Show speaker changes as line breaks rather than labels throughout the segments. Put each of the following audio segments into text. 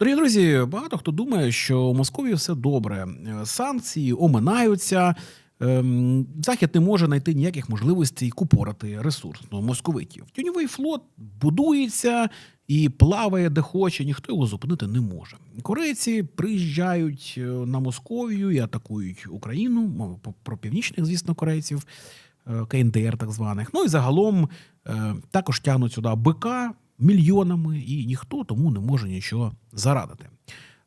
Дорогі друзі, багато хто думає, що у Московії все добре. Е, Санкції оминаються. ем, Захід не може знайти ніяких можливостей купорати ресурсно московитів. Тюньовий флот будується і плаває де хоче, ніхто його зупинити не може. Корейці приїжджають е, на Московію і атакують Україну. Про північних, звісно, корейців, е, КНДР так званих. Ну і загалом також тягнуть сюди БК мільйонами, і ніхто тому не може нічого зарадити.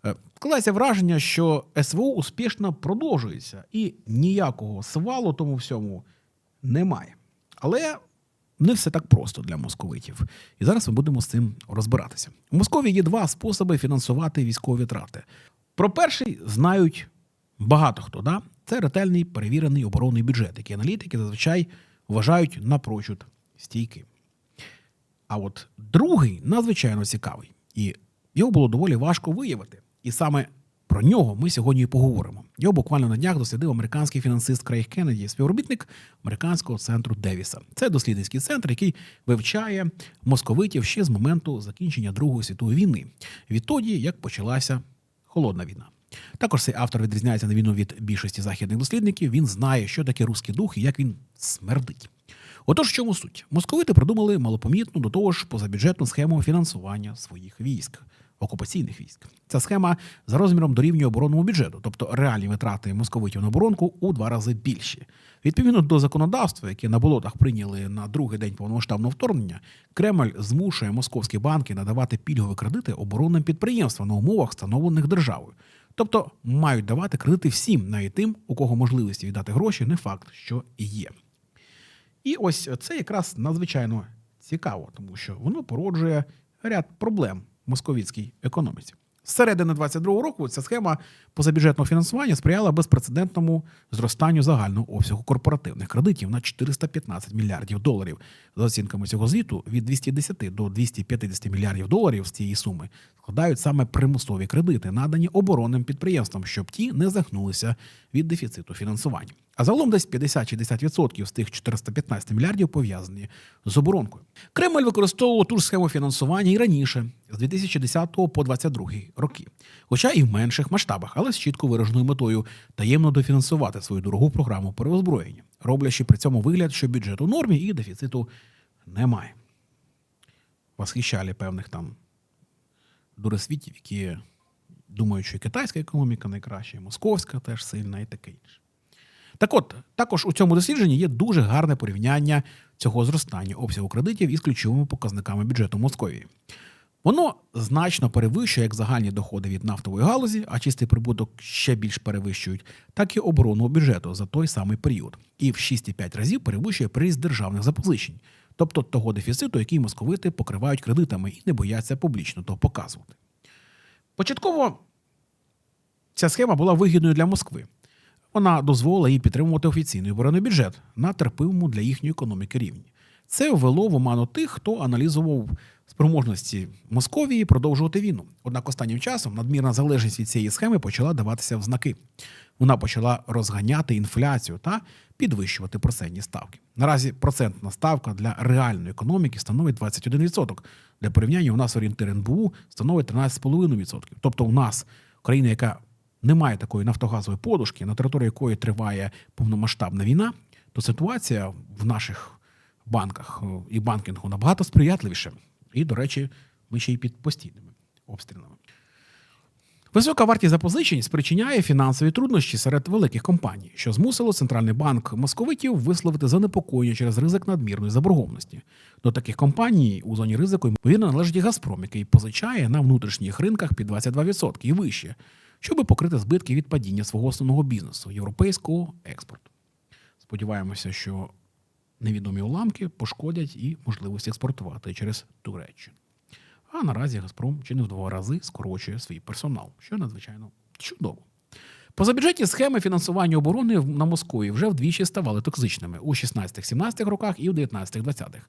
Е, Складається враження, що СВО успішно продовжується, і ніякого свалу тому всьому немає. Але не все так просто для московитів. І зараз ми будемо з цим розбиратися. У Московії є два способи фінансувати військові трати. Про перший знають багато хто. Да? Це ретельний перевірений оборонний бюджет, який аналітики зазвичай вважають напрочуд стійким. А от другий надзвичайно цікавий, і його було доволі важко виявити. І саме про нього ми сьогодні і поговоримо. Його буквально на днях дослідив американський фінансист Крейг Кеннеді, співробітник американського центру Девіса. Це дослідницький центр, який вивчає московитів ще з моменту закінчення Другої світової війни, відтоді як почалася холодна війна. Також цей автор відрізняється на війну від більшості західних дослідників. Він знає, що таке руський дух і як він смердить. Отож, в чому суть? Московити придумали малопомітну до того ж позабюджетну схему фінансування своїх військ, окупаційних військ. Ця схема за розміром дорівнює оборонному бюджету, тобто реальні витрати московитів на оборонку у два рази більші. Відповідно до законодавства, яке на болотах прийняли на другий день повномасштабного вторгнення, Кремль змушує московські банки надавати пільгові кредити оборонним підприємствам на умовах, встановлених державою. Тобто мають давати кредити всім, навіть тим, у кого можливості віддати гроші, не факт, що є. І ось це якраз надзвичайно цікаво, тому що воно породжує ряд проблем в московітській економіці. З середини 22-го року ця схема позабюджетного фінансування сприяла безпрецедентному зростанню загального обсягу корпоративних кредитів на 415 мільярдів доларів. За оцінками цього звіту, від 210 до 250 мільярдів доларів з цієї суми складають саме примусові кредити, надані оборонним підприємствам, щоб ті не захнулися від дефіциту фінансування. А загалом десь 50-60% з тих 415 мільярдів пов'язані з оборонкою. Кремль використовував ту ж схему фінансування і раніше, з 2010 по 2022 роки, хоча і в менших масштабах, але з чітко вираженою метою таємно дофінансувати свою дорогу програму переозброєння, роблячи при цьому вигляд, що бюджет у нормі і дефіциту немає. Восхищали певних там дуросвітів, які думають, що і китайська економіка найкраща, і московська теж сильна, і таке інше. Так от, також у цьому дослідженні є дуже гарне порівняння цього зростання обсягу кредитів із ключовими показниками бюджету Московії. Воно значно перевищує як загальні доходи від нафтової галузі, а чистий прибуток ще більш перевищують, так і оборонного бюджету за той самий період. І в 6,5 разів перевищує приріст державних запозичень, тобто того дефіциту, який московити покривають кредитами і не бояться публічно того показувати. Початково ця схема була вигідною для Москви. Вона дозволила їй підтримувати офіційний оборонний бюджет на терпимому для їхньої економіки рівні. Це ввело в оману тих, хто аналізував спроможності Московії продовжувати війну. Однак останнім часом надмірна залежність від цієї схеми почала даватися в знаки. Вона почала розганяти інфляцію та підвищувати процентні ставки. Наразі процентна ставка для реальної економіки становить 21%. Для порівняння у нас орієнтир НБУ становить 13,5%. Тобто, у нас країна, яка немає такої нафтогазової подушки, на території якої триває повномасштабна війна, то ситуація в наших банках е, і банкінгу набагато сприятливіше. І, до речі, ми ще й під постійними обстрілами. Висока вартість запозичень спричиняє фінансові труднощі серед великих компаній, що змусило центральний банк московитів висловити занепокоєння через ризик надмірної заборгованості. До таких компаній у зоні ризику ймовірно належить Газпром, який позичає на внутрішніх ринках під 22% і вище, щоб покрити збитки від падіння свого основного бізнесу європейського експорту. Сподіваємося, що невідомі уламки пошкодять і можливості експортувати через Туреччину. А наразі Газпром чи не в два рази скорочує свій персонал, що надзвичайно чудово. Позабюджетні схеми фінансування оборони на Московії вже вдвічі ставали токсичними у 16-17 роках і у 19-20-х.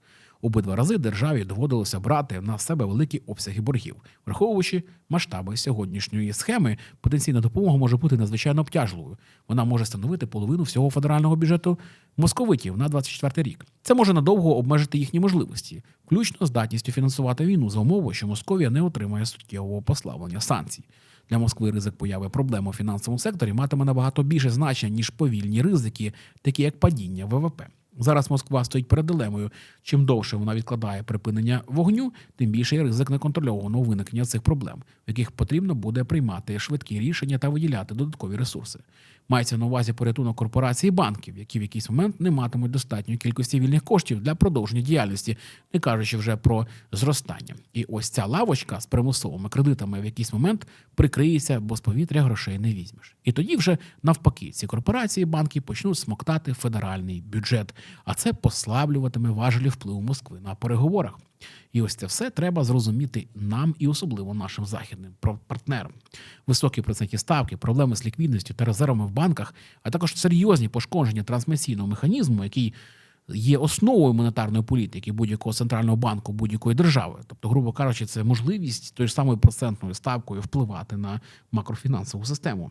Обидва рази державі доводилося брати на себе великі обсяги боргів, враховуючи масштаби сьогоднішньої схеми, потенційна допомога може бути надзвичайно обтяжливою. Вона може становити половину всього федерального бюджету московитів на 24 рік. Це може надовго обмежити їхні можливості, включно здатністю фінансувати війну за умови, що Московія не отримає суттєвого послаблення санкцій. Для Москви ризик появи проблем у фінансовому секторі матиме набагато більше значення, ніж повільні ризики, такі як падіння ВВП. Зараз Москва стоїть перед дилемою. Чим довше вона відкладає припинення вогню, тим більший ризик неконтрольованого виникнення цих проблем, в яких потрібно буде приймати швидкі рішення та виділяти додаткові ресурси. Мається на увазі порятунок корпорацій банків, які в якийсь момент не матимуть достатньої кількості вільних коштів для продовження діяльності, не кажучи вже про зростання. І ось ця лавочка з примусовими кредитами в якийсь момент прикриється, бо з повітря грошей не візьмеш. І тоді вже навпаки ці корпорації, і банки почнуть смоктати федеральний бюджет, а це послаблюватиме важелі впливу Москви на переговорах. І ось це все треба зрозуміти нам і особливо нашим західним партнерам. Високі процентні ставки, проблеми з ліквідністю та резервами в банках, а також серйозні пошкодження трансмісійного механізму, який є основою монетарної політики будь-якого центрального банку будь-якої держави. Тобто, грубо кажучи, це можливість тої ж самої процентною ставкою впливати на макрофінансову систему.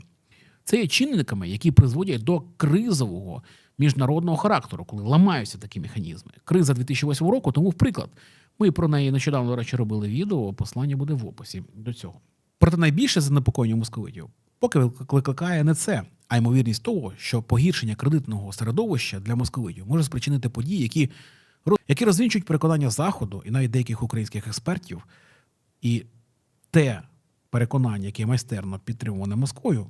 Це є чинниками, які призводять до кризового міжнародного характеру, коли ламаються такі механізми. Криза 2008 року, тому в приклад. Ми про неї нещодавно, до речі, робили відео. Послання буде в описі до цього. Проте найбільше занепокоєння московитів поки викликає не це, а ймовірність того, що погіршення кредитного середовища для московитів може спричинити події, які які розвінчують переконання заходу і навіть деяких українських експертів, і те переконання, яке майстерно підтримуване Москвою,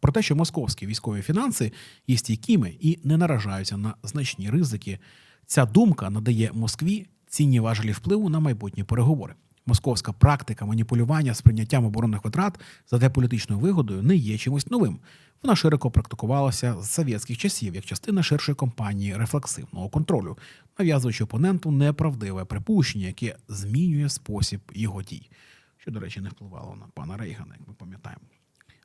про те, що московські військові фінанси є стійкими і не наражаються на значні ризики. Ця думка надає Москві цінні важелі впливу на майбутні переговори. Московська практика маніпулювання з прийняттям оборонних витрат за політичною вигодою не є чимось новим. Вона широко практикувалася з совєтських часів як частина ширшої кампанії рефлексивного контролю, нав'язуючи опоненту неправдиве припущення, яке змінює спосіб його дій що, до речі, не впливало на пана Рейгана, як ми пам'ятаємо.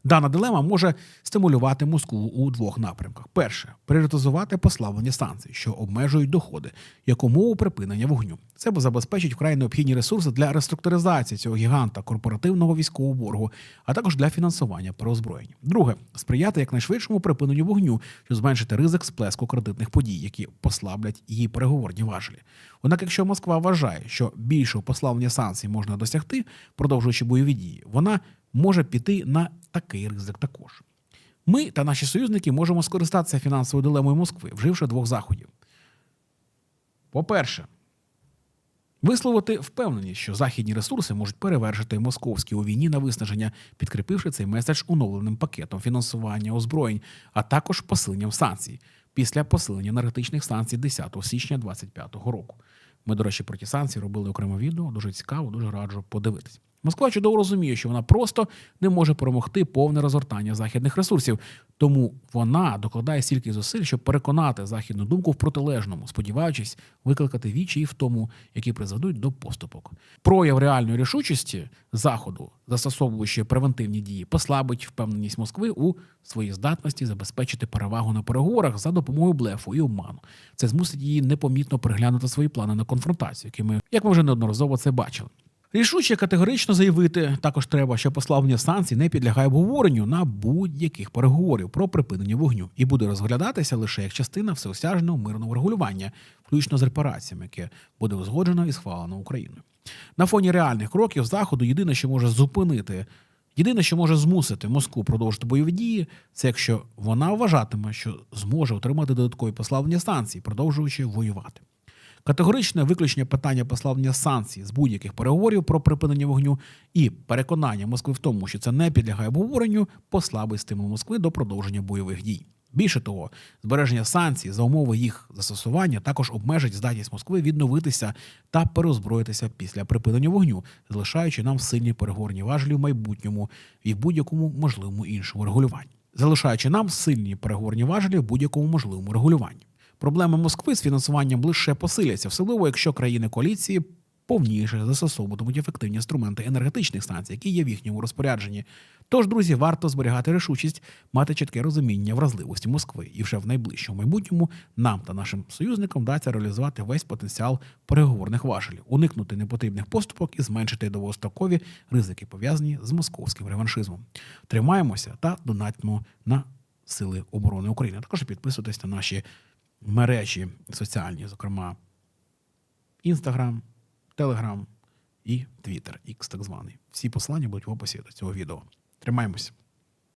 Дана дилема може стимулювати Москву у двох напрямках: перше пріоритизувати послаблення санкцій, що обмежують доходи, як умову припинення вогню. Це забезпечить вкрай необхідні ресурси для реструктуризації цього гіганта корпоративного військового боргу, а також для фінансування переозброєння. Друге сприяти якнайшвидшому припиненню вогню, щоб зменшити ризик сплеску кредитних подій, які послаблять її переговорні важелі. Однак, якщо Москва вважає, що більшого послаблення санкцій можна досягти, продовжуючи бойові дії, вона може піти на такий ризик також. Ми та наші союзники можемо скористатися фінансовою дилемою Москви, вживши двох заходів. По-перше, висловити впевненість, що західні ресурси можуть перевершити московські у війні на виснаження, підкріпивши цей меседж оновленим пакетом фінансування озброєнь, а також посиленням санкцій після посилення енергетичних санкцій 10 січня 2025 року. Ми, до речі, про ті санкції робили окреме відео. Дуже цікаво, дуже раджу подивитись. Москва чудово розуміє, що вона просто не може перемогти повне розгортання західних ресурсів, тому вона докладає стільки зусиль, щоб переконати західну думку в протилежному, сподіваючись викликати вічі в тому, які призведуть до поступок. Прояв реальної рішучості заходу, застосовуючи превентивні дії, послабить впевненість Москви у своїй здатності забезпечити перевагу на переговорах за допомогою блефу і обману. Це змусить її непомітно переглянути свої плани на конфронтацію, якими як ми вже неодноразово це бачили. Рішуче категорично заявити також треба, що послаблення санкцій не підлягає обговоренню на будь-яких переговорів про припинення вогню і буде розглядатися лише як частина всеосяжного мирного регулювання, включно з репараціями, яке буде узгоджено і схвалено Україною. На фоні реальних кроків заходу єдине, що може зупинити. Єдине, що може змусити Москву продовжити бойові дії, це якщо вона вважатиме, що зможе отримати додаткові послаблення санкцій, продовжуючи воювати. Категоричне виключення питання послаблення санкцій з будь-яких переговорів про припинення вогню і переконання Москви в тому, що це не підлягає обговоренню, послабить стимул Москви до продовження бойових дій. Більше того, збереження санкцій за умови їх застосування також обмежить здатність Москви відновитися та переозброїтися після припинення вогню, залишаючи нам сильні переговорні важелі в майбутньому і в будь-якому можливому іншому регулюванні, залишаючи нам сильні переговорні важелі в будь-якому можливому регулюванні. Проблеми Москви з фінансуванням лише посиляться, особливо якщо країни коаліції повніше застосовуватимуть ефективні інструменти енергетичних станцій, які є в їхньому розпорядженні. Тож, друзі, варто зберігати рішучість, мати чітке розуміння вразливості Москви, і вже в найближчому майбутньому нам та нашим союзникам вдасться реалізувати весь потенціал переговорних важелів, уникнути непотрібних поступок і зменшити довгострокові ризики, пов'язані з московським реваншизмом. Тримаємося та донатьмо на Сили оборони України. Також підписуйтесь на наші мережі соціальні, зокрема Інстаграм, Телеграм і Твіттер, X так званий. Всі посилання будуть в описі до цього відео. Тримаємось.